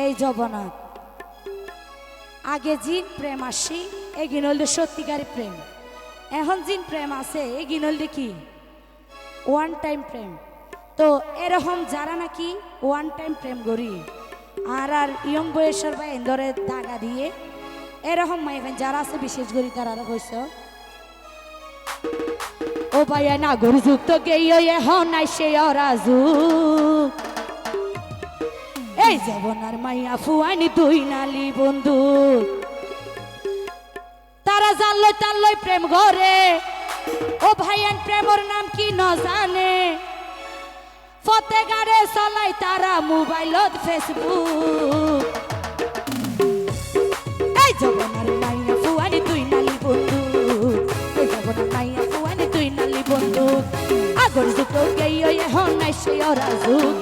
এই জগন্নাথ। আগে জিন প্রেম আসি, এগিন হলে সত্যিকারী প্রেম। এখন জিন প্রেম আছে, এগিন হলে কি? ওয়ান টাইম প্রেম। তো এরকম যারা নাকি ওয়ান টাইম প্রেম করি, আর আর ইয়ং বয়সের বা এন্দরে দাগা দিয়ে, এরকম মাইবেন যারা আছে, বিশেষ করে তারা কইস ও ভাইয়া না গরু যুক্ত গেই এখন নাই সে অরাজু এই জবনার মাইয়া ফুয়ানি তুই নালি, বন্ধু। তারা জানলো তাল্লই প্রেম ঘরে। ও ভাইয়ান, প্রেমর নাম কি ন জানে। ফতে গাড়ে চলাই তারা মোবাইলত ফেসবুক। এই জবনার মাইয়া ফুয়ানি নালি, বন্ধু। এই মাইয়া ফুয়ানি তুই নালি, বন্ধু। আগর যুগ গেই এখন নাই সে অরাজুক।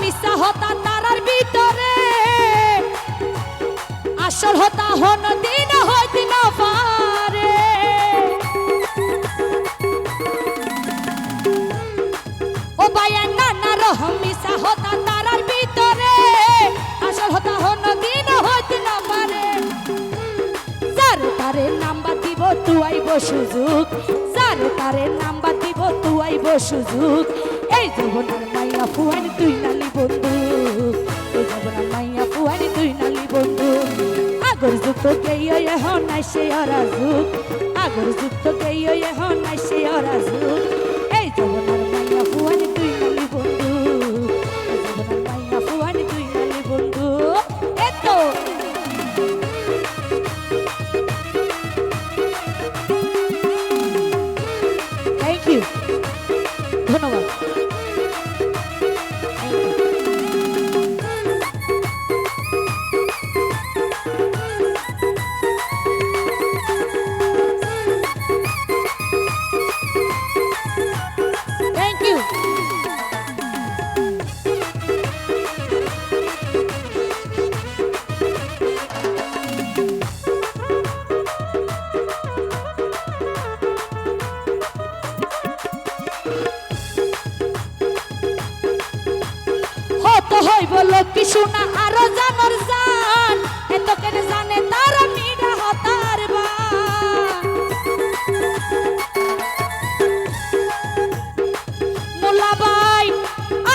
মিশা হতা তারার ভিতরে। আসল হতা হন দিন হইতে না পারে। ও ভাইয়া নানা রহম মিশা হতা তারার ভিতরে। আসল হতা হন দিন হইতে না পারে। যার তারে নাম্বার দিব তুয়াইব সুযোগ। যার তারে নাম্বার দিব তুয়াইব সুযোগ। এই জবনার মাইয়া ফুয়ানি তুই নালি বন্ধু এই জবনার মাইয়া ফুয়ানি তুই নালি বন্ধু। আগর যুক্ত কেই এখন নাই সে অরাজুক আগর যুক্ত কেই এখন নাই সে অরাজুক এই জবনার মাইয়া ফুয়ানি তুই নালি বন্ধু। এই জবনার মাইয়া ফুয়ানি তুই নালি বন্ধু। এতো থ্যাংক ইউ ধন্যবাদ। হত হইব লক্ষ্মী শোনা? আরও জানর জান। এত কেন জানে তারা মিডা হতার বা মোলা ভাই,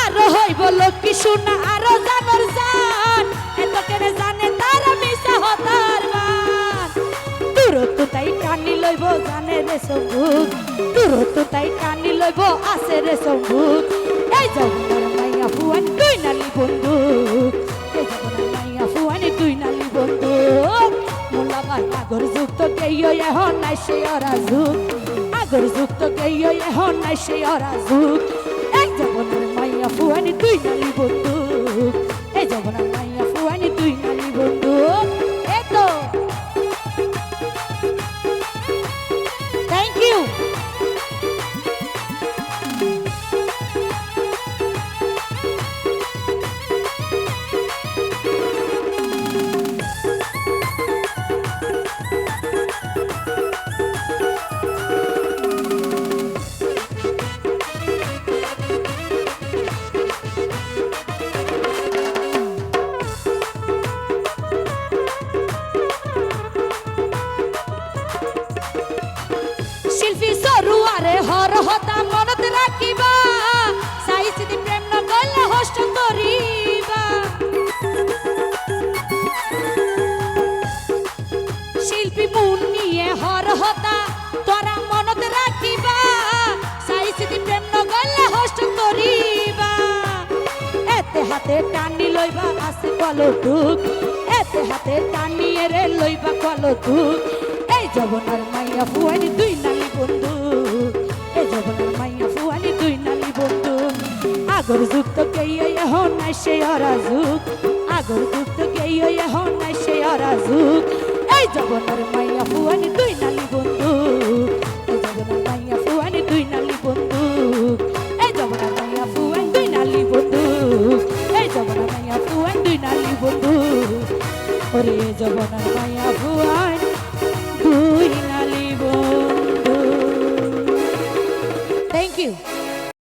আরও হইব লক্ষ্মী শোনা? আরও জানর জান। এত কেন জানে তারা মিশা হতার বান। দূরত্ব তাই কানি লইব, জানে রে সবুত দূরত্ব তাই কানি লইব, আছে রে সবুত এই জগনার আগর যুক্ত কেইও এখন নাই সে অরা যুগ। আগর যুক্ত কেউ এখন নাই সে অরাজুক এই জগনার মাইয়া ফুয়ানি তুই নালি বন্ধু হাতে টানি লইবা আছে কলো দুঃখ এতে হাতে টানিয়ে রে লইবা কলো দুঃখ এই জবনার মাইয়া ফুয়ানি দুই নালি বন্ধু। এই জবনার মাইয়া ফুয়ানি দুই নালি বন্ধু। আগর যুক্ত কেই এখন নাই সে অরা যুগ আগর যুক্ত কেই এখন নাই সে অরা যুগ এই জবনার মাইয়া ফুয়ানি দুই নালি বন্ধু। দুই নালি বন্ধু। ওরে জবনার মায়া ফুয়ানি দুই নালি বন্ধু। Thank you